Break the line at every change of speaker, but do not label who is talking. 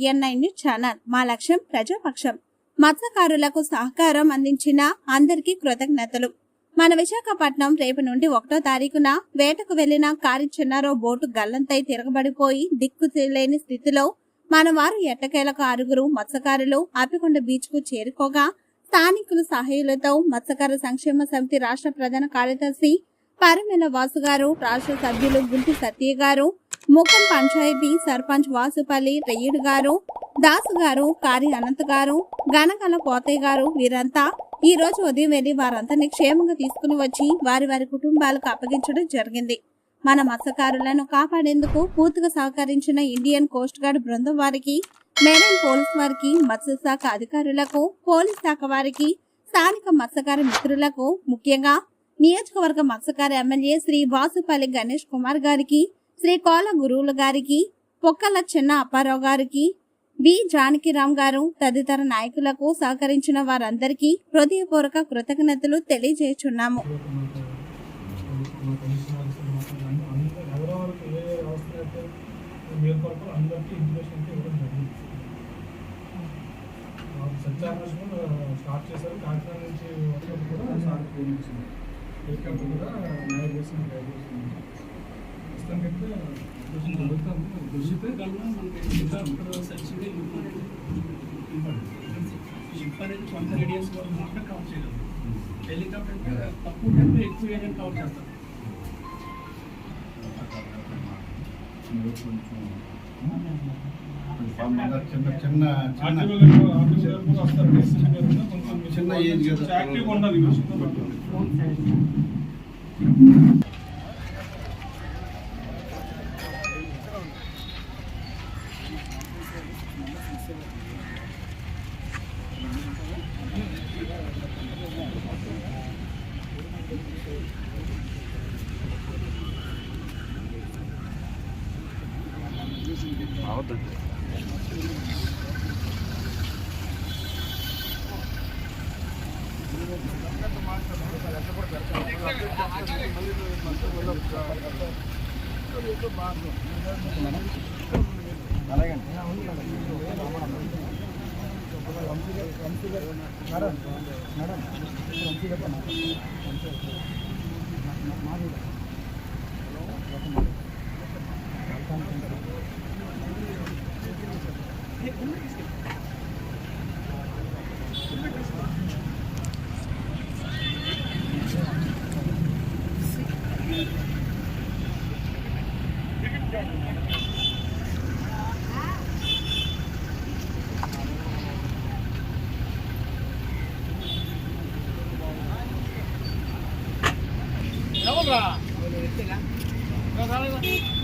B N nine news channel. మా లక్ష్యం ప్రజాపక్షం. మత్స్యకారులకు సహకారం అందించిన అందరికీ కృతజ్ఞతలు. మన విశాఖపట్నం రేపు నుండి ఒకటో తారీఖున వేటకు వెళ్ళిన కారి చిన్నారో బోటు గల్లంతై తిరగబడిపోయి దిక్కు లేని స్థితిలో మన వారు ఎట్టకేలకు ఆరుగురు మత్స్యకారులు అప్పికొండ బీచ్కు చేరుకోగా స్థానికుల సహాయులతో మత్స్యకార సంక్షేమ సమితి రాష్ట్ర ప్రధాన కార్యదర్శి పరిమెల వాసు గారు రాష్ట్ర సభ్యులు గుంటి సత్య గారు ముఖం పంచాయతీ సర్పంచ్ వాసుపల్లి రెయ్యుడు గారు దాసు గారు కారి అనంత్ గారు గనగల కోతయ్య గారు వీరంతా ఈ రోజు ఉదయం వెళ్ళి వారందరినీ క్షేమంగా తీసుకుని వచ్చి వారి వారి కుటుంబాలకు అప్పగించడం జరిగింది. మన మత్స్యకారులను కాపాడేందుకు పూర్తిగా సహకరించిన ఇండియన్ కోస్ట్ గార్డ్ బృందం వారికి మెరైన్ పోలీస్ వారికి మత్స్యశాఖ అధికారులకు పోలీస్ శాఖ వారికి స్థానిక మత్స్యకార మిత్రులకు ముఖ్యంగా నియోజకవర్గ మత్స్యకార ఎమ్మెల్యే శ్రీ వాసుపల్లి గణేష్ కుమార్ గారికి శ్రీ కోల గురువుల గారికి పొక్కల చిన్న అప్పారావు గారికి బి జానకిరామ్ గారు తదితర నాయకులకు సహకరించిన వారందరికీ హృదయపూర్వక కృతజ్ఞతలు తెలియజేస్తున్నాము
స్టార్ట్ చేశారు కాకినాడ నుంచి కూడా కూడా న్యాయ చేసిన ప్రస్తుతానికైతే కొంచెం జరుగుతుంది దొరికితే
షిప్ అనేది కొంత రేడియస్ వరకు మాత్రం కవర్ చేయగలదు హెలికాప్టర్ అంటే తక్కువ టైంలో ఎక్కువ ఏరియాని కవర్ చేస్తారు
చిన్న చిన్న
ఆర్టీఓ
చిన్న
గారు ఆర్టీఓ గారు కూడా వస్తారు డీసీపీ గారు కూడా కొంచెం